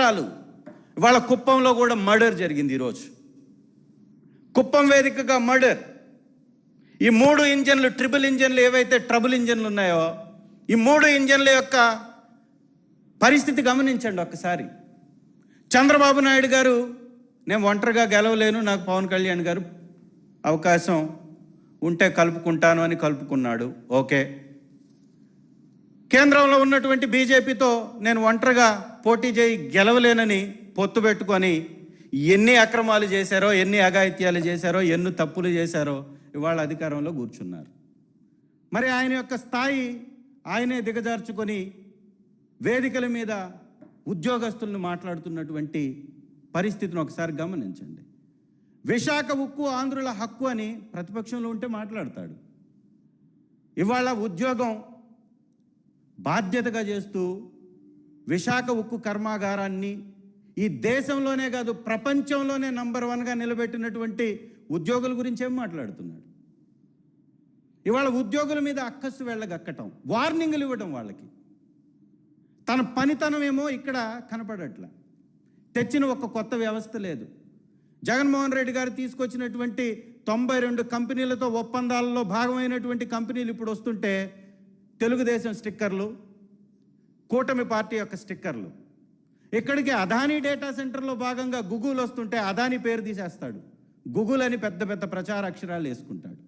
కుట్రాలు. వాళ్ళ కుప్పంలో కూడా మర్డర్ జరిగింది ఈరోజు. కుప్పం వేదికగా మర్డర్. ఈ మూడు ఇంజన్లు ట్రిపుల్ ఇంజన్లు ఏవైతే ట్రబుల్ ఇంజన్లు ఉన్నాయో ఈ మూడు ఇంజన్ల యొక్క పరిస్థితి గమనించండి ఒక్కసారి. చంద్రబాబు నాయుడు గారు నేను ఒంటరిగా గెలవలేను నాకు పవన్ కళ్యాణ్ గారు అవకాశం ఉంటే కలుపుకుంటాను అని కలుపుకున్నాడు. ఓకే. కేంద్రంలో ఉన్నటువంటి బీజేపీతో నేను ఒంటరిగా పోటీ చేయి గెలవలేనని పొత్తు పెట్టుకొని ఎన్ని అక్రమాలు చేశారో ఎన్ని అఘాయిత్యాలు చేశారో ఎన్ని తప్పులు చేశారో ఇవాళ అధికారంలో కూర్చున్నారు. మరి ఆయన యొక్క స్థాయి ఆయనే దిగజార్చుకొని వేదికల మీద ఉద్యోగస్తులను మాట్లాడుతున్నటువంటి పరిస్థితిని ఒకసారి గమనించండి. విశాఖ ఉక్కు ఆంధ్రుల హక్కు అని ప్రతిపక్షంలో ఉంటే మాట్లాడతాడు. ఇవాళ ఉద్యోగం బాధ్యతగా చేస్తూ విశాఖ ఉక్కు కర్మాగారాన్ని ఈ దేశంలోనే కాదు ప్రపంచంలోనే నంబర్ వన్గా నిలబెట్టినటువంటి ఉద్యోగుల గురించి ఏం మాట్లాడుతున్నాడు? ఇవాళ ఉద్యోగుల మీద అక్కస్సు వెళ్ళగక్కటం వార్నింగ్లు ఇవ్వడం వాళ్ళకి. తన పనితనం ఏమో ఇక్కడ కనపడట్ల. తెచ్చిన ఒక కొత్త వ్యవస్థ లేదు. జగన్మోహన్ రెడ్డి గారు తీసుకొచ్చినటువంటి తొంభై రెండు కంపెనీలతో ఒప్పందాలలో భాగమైనటువంటి కంపెనీలు ఇప్పుడు వస్తుంటే తెలుగుదేశం స్టిక్కర్లు కూటమి పార్టీ యొక్క స్టిక్కర్లు. ఇక్కడికి అదానీ డేటా సెంటర్లో భాగంగా గూగుల్ వస్తుంటే అదానీ పేరు తీసేస్తాడు. గూగుల్ అని పెద్ద పెద్ద ప్రచార అక్షరాలు వేసుకుంటాడు.